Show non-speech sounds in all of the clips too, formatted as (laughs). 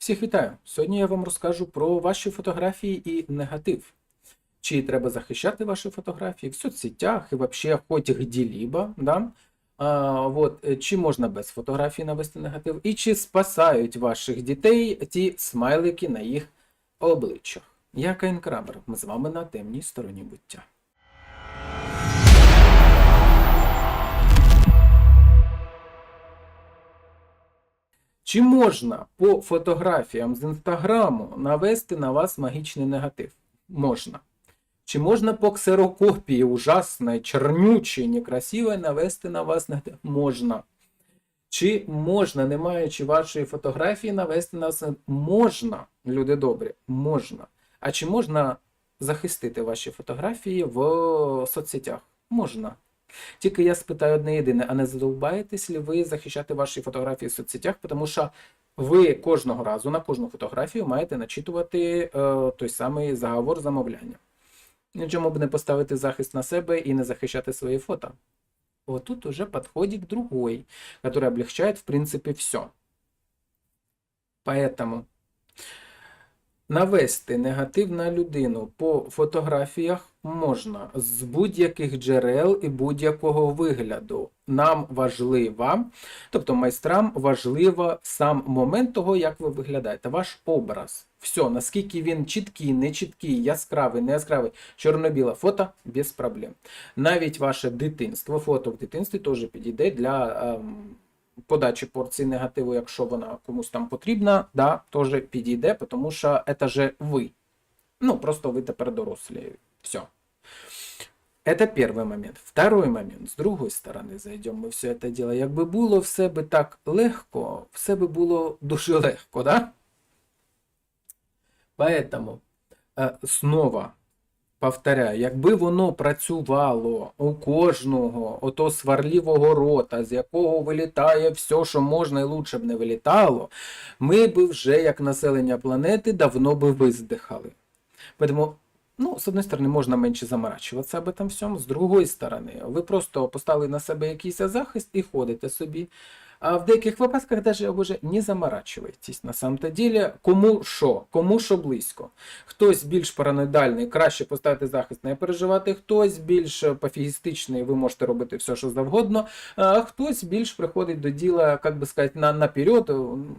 Всіх вітаю! Сьогодні я вам розкажу про ваші фотографії і негатив. Чи треба захищати ваші фотографії в соцсетях і взагалі хоч где-либо, да? а, вот, е, чи можна без фотографій навести негатив, і чи спасають ваших дітей ті смайлики на їх обличчях. Я Каїн Крабер, ми з вами на темній стороні буття. Чи можна по фотографіям з інстаграму навести на вас магічний негатив? Можна. Чи можна по ксерокопії ужасної, чернючої, некрасивої навести на вас негатив? Можна. Чи можна, не маючи вашої фотографії, навести на вас? Можна, люди добрі, можна. А чи можна захистити ваші фотографії в соцсетях? Можна. Тільки я спитаю одне єдине, а не задовбаєтесь ли ви захищати ваші фотографії в соцсетях, тому що ви кожного разу на кожну фотографію маєте начитувати е, той самий заговор замовляння. Чому б не поставити захист на себе і не захищати свої фото? Вот тут уже подходик другой, который облегчает, в принципе, все. Поэтому навести негатив на людину по фотографіях можна з будь-яких джерел і будь-якого вигляду. Нам важлива, тобто майстрам важливо сам момент того, як ви виглядаєте, ваш образ. Все, наскільки він чіткий, нечіткий, яскравий, не яскравий, чорно-біле фото без проблем. Навіть ваше дитинство, фото в дитинстві теж підійде для ем, подачі порції негативу, якщо вона комусь там потрібна, да, теж підійде, тому що це же ви. Ну, просто ви тепер дорослі. Все. Это первый момент. Второй момент. С другой сторони, зайдемо ми все це діло. Якби було все би так легко, все би було дуже легко, да? Поэтому, е, снова повторяю, якби воно працювало у кожного ото сварлівого рота, з якого вилітає все, що можна і лучше б не вилітало, ми би вже, як населення планети, давно би виздихали. Поэтому, ну, з однієї сторони, можна менше заморачуватися об этом всьому, з другої сторони, ви просто поставили на себе якийсь захист і ходите собі. А в деяких випадках даже вже не заморачуєтесь на самом-то ділі, кому що, кому що близько. Хтось більш параноїдальний, краще поставити захист, не переживати, хтось більш пофігістичний, ви можете робити все, що завгодно, а хтось більш приходить до діла, як би сказати, на, наперед,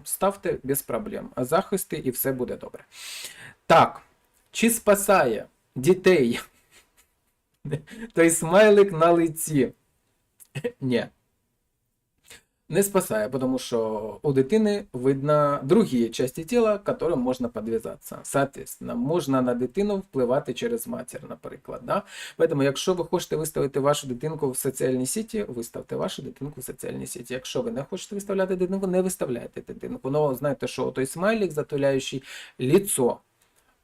ставте без проблем. Захисти і все буде добре. Так, чи спасає дітей (laughs) той смайлик на лиці? Ні. Не спасає, тому що у дитини видно другі часті тіла, которым можна підв'язатися. Соответственно, можна на дитину впливати через матір, наприклад. Да? Тому, якщо ви хочете виставити вашу дитинку в соціальній сіті, виставте вашу дитинку в соціальній сіті. Якщо ви не хочете виставляти дитинку, не виставляйте дитинку. Ну, знаєте, що той смайлик, затуляючий ліцо,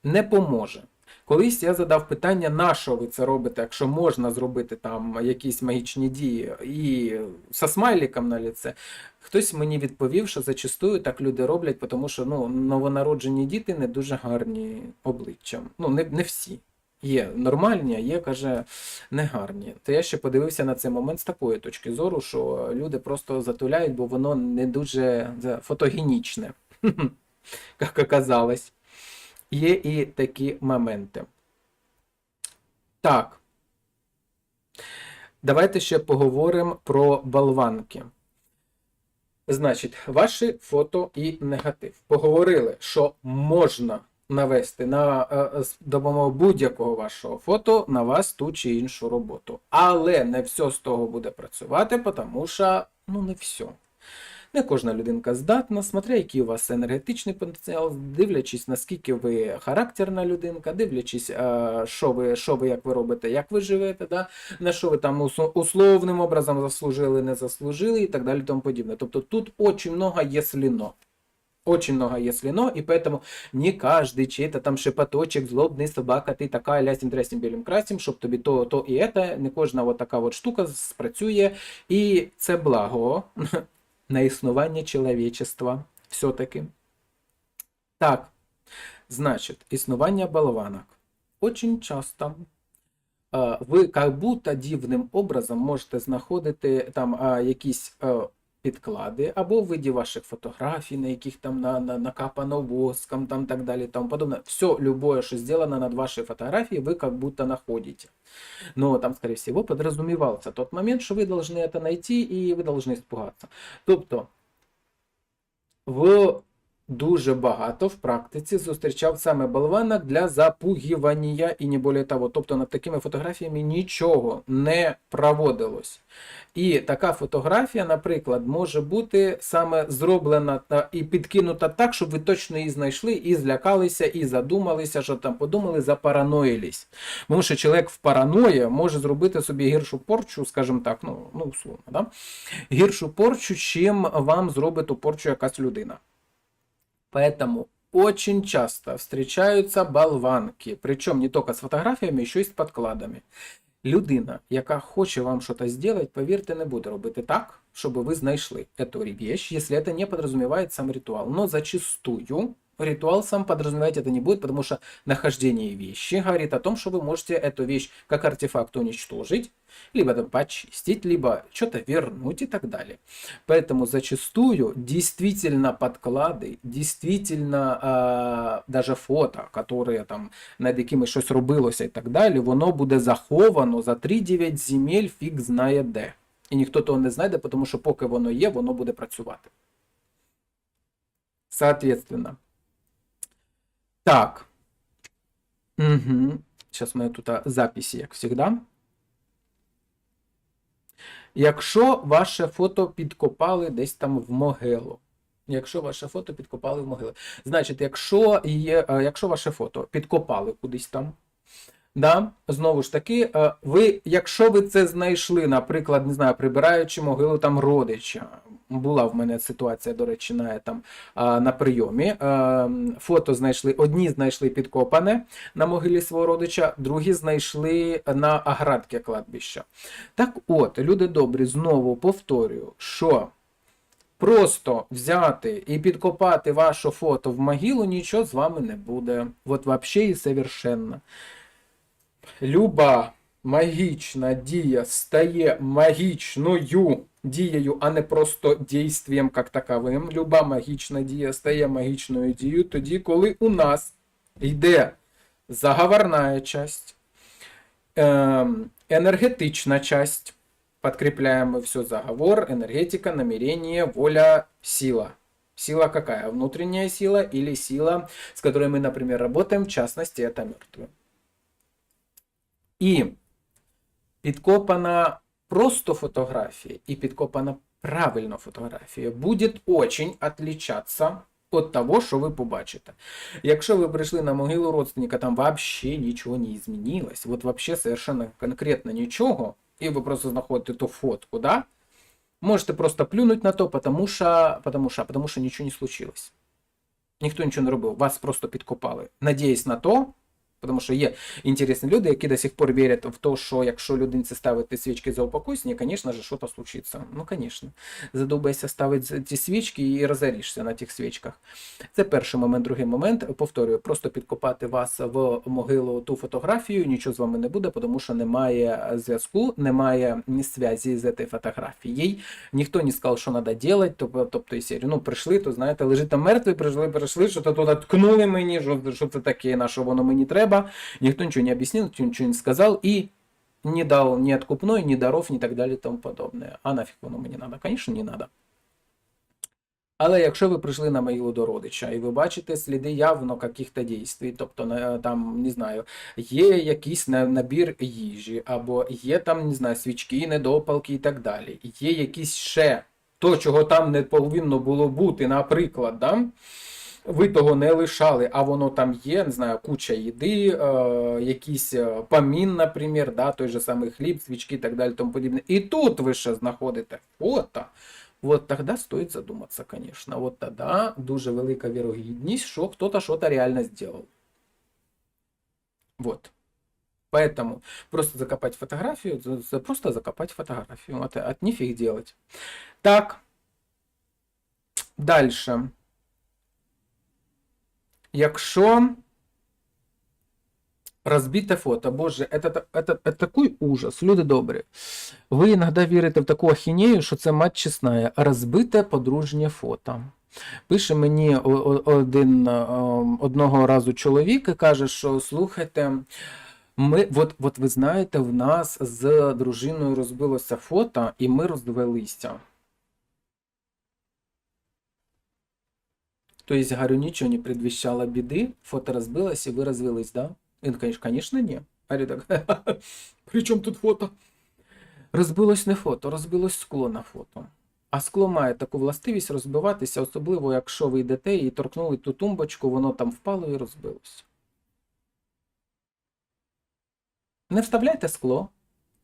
не поможе. Колись я задав питання, на що ви це робите, якщо можна зробити там якісь магічні дії і со смайликом на ліце. Хтось мені відповів, що зачастую так люди роблять, тому що ну, новонароджені діти не дуже гарні обличчям. Ну, не, не всі. Є нормальні, а є, каже, негарні. То я ще подивився на цей момент з такої точки зору, що люди просто затуляють, бо воно не дуже фотогенічне, (laughs) як оказалось. Є і такі моменти. Так. Давайте ще поговоримо про болванки. Значить, ваші фото і негатив. Поговорили, що можна навести на е, з допомогою будь-якого вашого фото на вас ту чи іншу роботу. Але не все з того буде працювати, тому що ну не все. Не кожна людинка здатна, смотря який у вас енергетичний потенціал, дивлячись, наскільки ви характерна людинка, дивлячись, що ви, що ви, як ви робите, як ви живете, да? на що ви там условним образом заслужили, не заслужили і так далі тому подібне. Тобто тут очень много если но. Очень много если но, и поэтому не каждый чей-то там шепоточек, злобний собака, ти така лясім трясім білим красім, щоб тобі то, то і ете, не кожна от така от штука спрацює. І це благо (laughs) на існування чоловічества все-таки. Так, значить, існування болванок. Очень часто ви как будто дивним образом можете знаходити там якісь підклади, або в виді ваших фотографій, на яких там на, на, накапано воском, там так далі, тому подобное. Все, любое, что сделано над вашей фотографией, вы как будто находите. Но там, скорее всего, подразумевался тот момент, что вы должны это найти и вы должны испугаться. Тобто, в дуже багато в практиці зустрічав саме болванок для запугівання і не більше того. Тобто над такими фотографіями нічого не проводилось. І така фотографія, наприклад, може бути саме зроблена та і підкинута так, щоб ви точно її знайшли, і злякалися, і задумалися, що там подумали, запараноїлись. Тому що чоловік в параної може зробити собі гіршу порчу, скажімо так, ну, ну условно, да? гіршу порчу, чим вам зробить ту порчу якась людина. Поэтому очень часто встречаются болванки, причем не только с фотографиями, еще й з подкладами. Людина, яка хоче вам щось зробити, повірте, не буде робити так, щоб ви знайшли эту вещь, если это не подразумевает сам ритуал. Но зачастую ритуал сам подразумевать это не будет, потому что нахождение вещи говорит о том, что вы можете эту вещь как артефакт уничтожить, либо там почистить, либо что-то вернуть и так далее. Поэтому зачастую действительно подклады, действительно а, даже фото, которые там над якими щось робилося і так далі, воно буде заховано за 3-9 земель фіг знає де. І ніхто того не знайде, тому що поки воно є, воно буде працювати. Соответственно. Так. Угу. Сейчас у тут а, записи, як завжди. Якщо ваше фото підкопали десь там в могилу. Якщо ваше фото підкопали в могилу. Значить, якщо є, е, якщо ваше фото підкопали кудись там, да, знову ж таки, е, ви, якщо ви це знайшли, наприклад, не знаю, прибираючи могилу там родича, була в мене ситуація, до речі, на, там, на прийомі. Е, Фото знайшли, одні знайшли підкопане на могилі свого родича, другі знайшли на аградки кладбища. Так от, люди добрі, знову повторюю, що просто взяти і підкопати ваше фото в могилу, нічого з вами не буде. От вообще і совершенно. Люба магічна дія стає магічною дією, а не просто дійством як таковим. Люба магічна дія стає магічною дією тоді, коли у нас йде заговорна часть, ем, енергетична часть, подкрепляем мы все заговор, энергетика, намерение, воля, сила. Сила какая? Внутренняя сила или сила, с которой мы, например, работаем, в частности, это мертвые. І підкопана просто фотография и підкопана правильно фотографія будет очень отличаться от того, що ви побачите. Якщо ви прийшли на могилу родственника, там вообще нічого не змінилось, от вообще совершенно конкретно нічого, і ви просто знаходите ту фотку, да? Можете просто плюнуть на то, потому що, потому що, потому що нічого не случилось. Ніхто нічого не робив, вас просто підкопали. Надіюсь на то, тому що є інтересні люди, які до сих пор вірять в те, що якщо людинці ставити свічки за упокой, звісно ж, щось случиться. Ну, звісно. Задумайся ставити ті свічки і розорішся на тих свічках. Це перший момент. Другий момент, повторюю, просто підкопати вас в могилу ту фотографію, нічого з вами не буде, тому що немає зв'язку, немає зв'язі з цією фотографією. Ніхто не сказав, що треба робити, тобто і серію, ну, прийшли, то знаєте, лежить там мертвий, прийшли, прийшли, що то туди ткнули мені, що, що це таке, на що воно мені треба. Никто ничего не объяснил, никто ничего не сказал и не дал ни откупной, ни даров, ни так далі і тому подобне. А нафіг воно мені надо? Звісно, не надо. Але якщо ви прийшли на могилу до родича і ви бачите сліди явно каких-то дійствій, тобто там, не знаю, є якийсь набір їжі, або є там, не знаю, свічки, недопалки і так далі, є якісь ще то, чого там не повинно було бути, наприклад, да? Ви того не лишали, а воно там є, не знаю, куча їди, е, якийсь памін, наприклад, да, той же самий хліб, свічки і так далі, тому подібне. І тут ви ще знаходите фото. Вот тогда стоит задуматься, конечно. Вот тогда дуже велика вірогідність, що хто-то щось реально сделал. Вот. Поэтому просто закопать фотографию, просто закопать фотографию. От, от нифиг делать. Так. Дальше. Якщо Розбите фото. Боже, это, это, это такий ужас, люди добрі. Ви іноді вірите в таку ахінею, що це мать чесна. Розбите подружнє фото. Пише мені о- о- один е, одного разу чоловік і каже, що слухайте. Ми, от, от ви знаєте, в нас з дружиною розбилося фото, і ми Розвелися. Тобто, говорю, нічого не предвіщало біди, фото розбилось, і ви розвелись, да? Він каже, звісно, ні. Говорю, так, при чому тут фото? Розбилось не фото, розбилось скло на фото. А скло має таку властивість розбиватися, особливо якщо ви йдете і торкнули ту тумбочку, воно там впало і розбилося. Не вставляйте скло.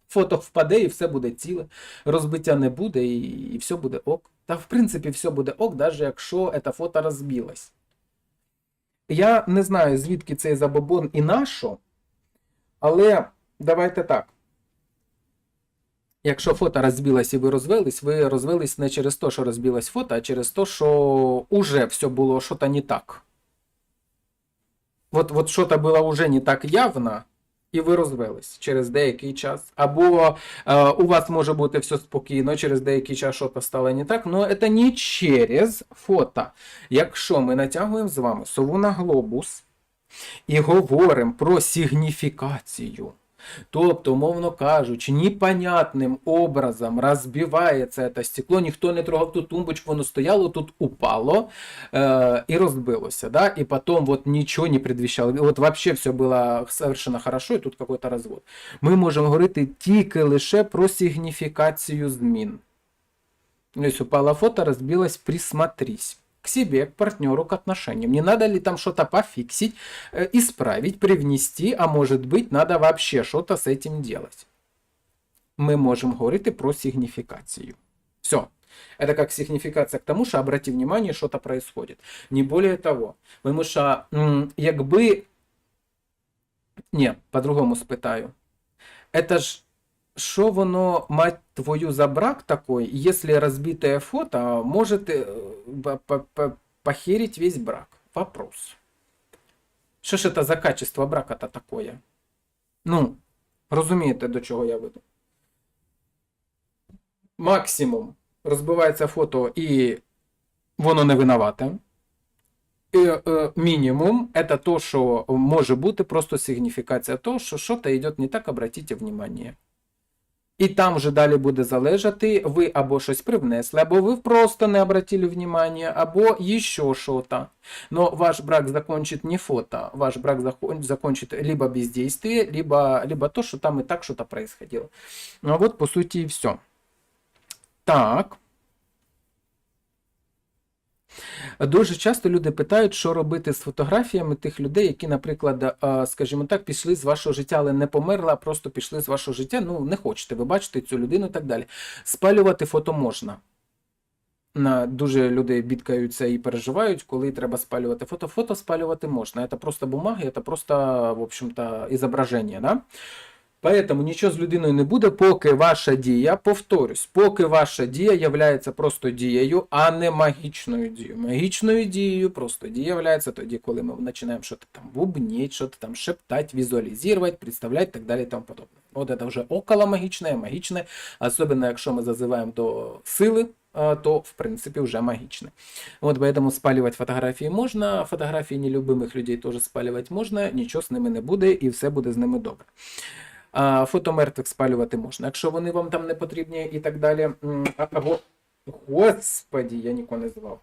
Фото впаде і все буде ціле. Розбиття не буде і, і все буде ок. Та в принципі все буде ок, навіть якщо це фото розбилось. Я не знаю, звідки цей забобон і нащо, але давайте так. Якщо фото розбилось і ви розвелись, ви розвелись не через те, що розбилось фото, а через те, що уже все було щось не так. От, от щось було уже не так явно, і ви розвелись через деякий час. Або е, у вас може бути все спокійно, через деякий час щось стало не так, але це не через фото. Якщо ми натягуємо з вами сову на глобус і говоримо про сигніфікацію, тобто, умовно кажучи, непонятним образом розбивається це стекло, ніхто не трогав ту тумбочку, воно стояло, тут упало э, и разбилось, да, и потом вот ничего не предвещало, вот вообще все было совершенно хорошо, і тут какой-то розвод. Ми можемо говорити тільки лише про сигніфікацію змін. Тобто упало фото, разбилось, присмотрись к себе, к партнеру, к отношениям. Не надо ли там что-то пофиксить, э, исправить, привнести, а может быть, надо вообще что-то с этим делать. Мы можем говорити про сигніфікацію. Все. Это как сигніфікація к тому, що обрати внимание, что-то происходит. Не более того. Тому що, м, якби. Ні, по-другому спитаю. Это ж що воно, мать твою, за брак такой, если разбитое фото может э, по- по- по- похерить весь брак? Вопрос. Що ж це за качество брака-то такое? Ну, розумієте, до чого я веду? Максимум розбивається фото і воно не винувате. І, е, мінімум це то, що може бути просто сигніфікація того, що щось йде не так, обратіть внимание. І там вже далі буде залежати, ви або щось привнесли, або ви просто не обратили внимание, або еще что-то. Но ваш брак закончит не фото, ваш брак закон- закончит либо бездействие, либо, либо то, что там и так что-то происходило. Ну вот, по сути, и все. Так. Дуже часто люди питають, що робити з фотографіями тих людей, які, наприклад, скажімо так, пішли з вашого життя, але не померли, а просто пішли з вашого життя. Ну, не хочете ви бачите цю людину і так далі. Спалювати фото можна. На дуже люди бідкаються і переживають, коли треба спалювати фото. Фото спалювати можна. Це просто бумага, це просто, в общем-то, ізображення. Да? Поэтому нічого з людиною не буде, поки ваша дія, повторюсь, поки ваша дія являється просто дією, а не магічною дією. Магічною дією просто дія являється тоді, коли ми починаємо щось там бубніть, щось там шептать, візуалізувати, представляти і так далі і тому подобне. От це вже около магічне, магічне, особливо якщо ми зазиваємо до сили, то в принципе уже магично. Вот поэтому спаливать фотографії можна, фотографії нелюбимих людей теж спалювати можна, нічого з ними не буде і все буде з ними добре. Фото мертвих спалювати можна. Якщо вони вам там не потрібні і так далі. Або, господі, я нікого не звав.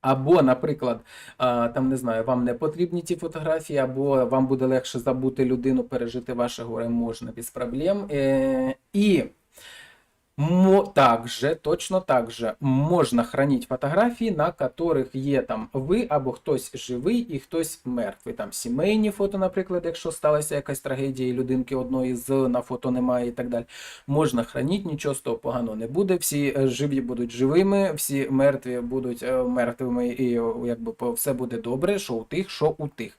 Або, наприклад, там не знаю, вам не потрібні ті фотографії, або вам буде легше забути людину, пережити ваше горе можна без проблем. Е, і также, точно так же можна хранить фотографії, на которых є там ви або хтось живий і хтось мертвий. Там сімейні фото, наприклад, якщо сталася якась трагедія, і людинки одної з на фото немає і так далі. Можна хранити, нічого з того поганого не буде. Всі е, живі будуть живими, всі мертві будуть е, мертвими, і е, якби все буде добре, що у тих, що у тих.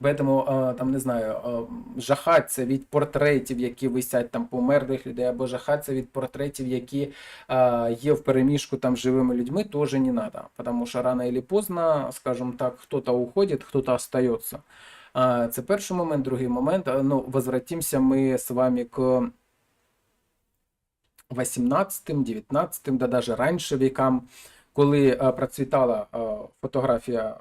Поэтому, там не знаю, жахатися від портретів, які висять там померлих людей, або жахатися від портретів, які є в переміжку там живими людьми, теж не надо. Потому що рано или поздно, скажем так, кто-то уходит, кто-то остается. Це перший момент, другий момент. Ну, возвратимся ми з вами к 18, 19, да даже раніше вікам, коли процвітала фотографія,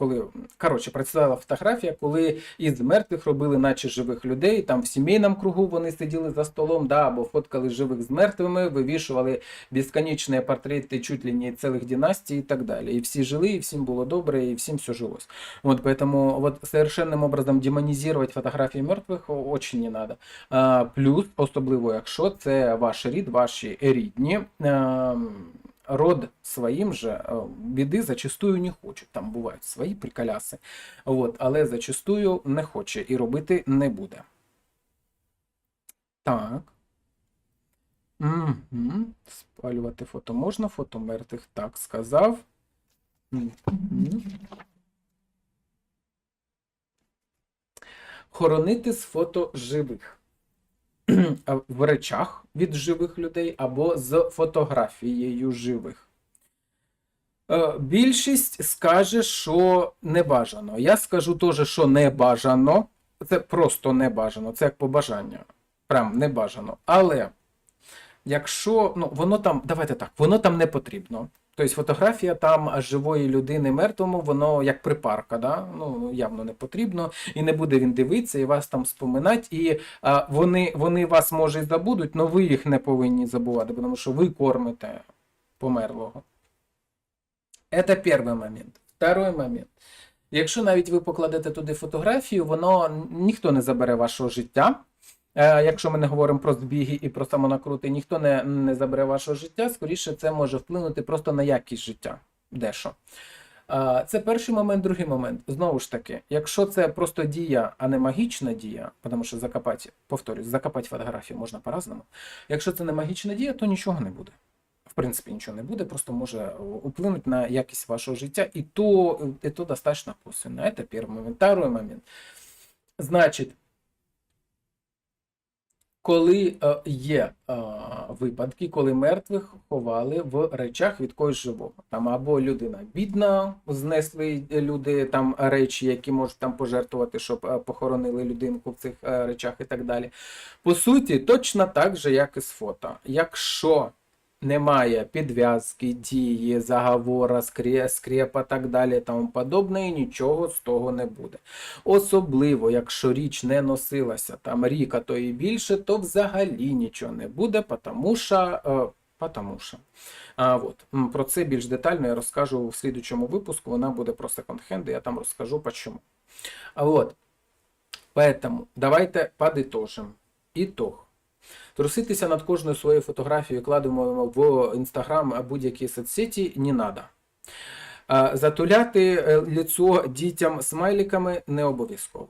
коли коротше, процвітала фотографія, коли із мертвих робили наче живих людей. Там в сімейному кругу вони сиділи за столом, да, або фоткали живих з мертвими, вивішували безконечні портрети чуть ли не цілих династій і так далі. І всі жили, і всім було добре, і всім все жилось. Вот поэтому вот совершенным образом демонізувати фотографії мертвих очень не надо. Плюс, особливо, якщо це ваш рід, ваші рідні. А, род своїм же е, біди зачастую не хочуть. Там бувають свої приколяси, от, але зачастую не хоче і робити не буде. Так. Угу. Спалювати фото можна, фото мертвих так сказав. Мгм. Хоронити з фото живих. (clears throat) В речах від живих людей або з фотографією живих. Е, Більшість скаже, що не бажано. Я скажу теж, що не бажано. Це просто не бажано, це як побажання. Прям не бажано. Але якщо ну, воно там, давайте так, воно там не потрібно. Тобто фотографія там живої людини мертвому, воно як припарка, да? ну, явно не потрібно, і не буде він дивитися, і вас там споминати, і а, вони, вони вас може і забудуть, але ви їх не повинні забувати, тому що ви кормите померлого. Це перший момент. Второй момент. Якщо навіть ви покладете туди фотографію, воно ніхто не забере вашого життя. Е, Якщо ми не говоримо про збіги і про самонакрути, ніхто не, не забере вашого життя, скоріше це може вплинути просто на якість життя. Дещо. Е, Це перший момент, другий момент. Знову ж таки, якщо це просто дія, а не магічна дія, тому що закопати, повторюсь, закопати фотографію можна по-разному. Якщо це не магічна дія, то нічого не буде. В принципі, нічого не буде, просто може вплинути на якість вашого життя, і то, і то достатньо косвенно. Це перший момент. Второй момент. Значить, коли е, є е, випадки, коли мертвих ховали в речах від когось живого. Там або людина бідна, знесли люди там речі, які можуть там пожертвувати, щоб е, похоронили людинку в цих е, речах і так далі. По суті, точно так же, як і з фото. Якщо немає підв'язки, дії, заговора, скре- скрепа, так далі, тому подобне, і нічого з того не буде. Особливо, якщо річ не носилася там рік, а то і більше, то взагалі нічого не буде, потому що. е, Потому що. А, вот. Про це більш детально я розкажу в слідучому випуску. Вона буде про секонд-хенди, я там розкажу почему. А вот. Поэтому давайте подытожим. Ітог. Труситися над кожною своєю фотографією, кладемо в інстаграм будь-які соцсеті, не надо. А, Затуляти е, лицо дітям смайликами не обов'язково.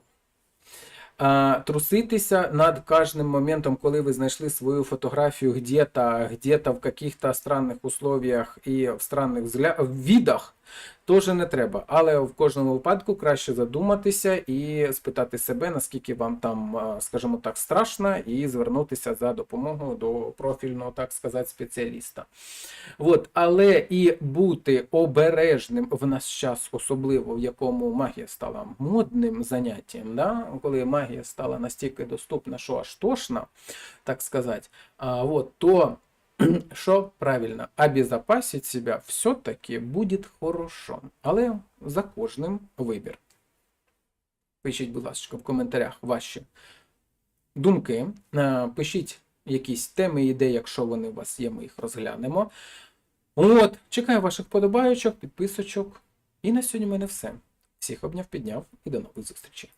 Труситися над кожним моментом, коли ви знайшли свою фотографію где-то, где-то в каких-то странних условиях і в странних взгля... теж не треба. Але в кожному випадку краще задуматися і спитати себе, наскільки вам там, скажімо так, страшно, і звернутися за допомогою до профільного, так сказати, спеціаліста. От, але і бути обережним в наш час, особливо в якому магія стала модним заняттям, да? коли магія стала настільки доступна, що аж тошна, так сказати, а, от, то (clears throat) що правильно, обезопасить себя все-таки буде хорошо, але за кожним вибір. Пишіть, будь ласка, в коментарях ваші думки. Е, Пишіть якісь теми, ідеї, якщо вони у вас є, ми їх розглянемо. От, чекаю ваших подобаючок, підписочок. І на сьогодні в мене все. Всіх обняв, підняв і до нових зустрічей.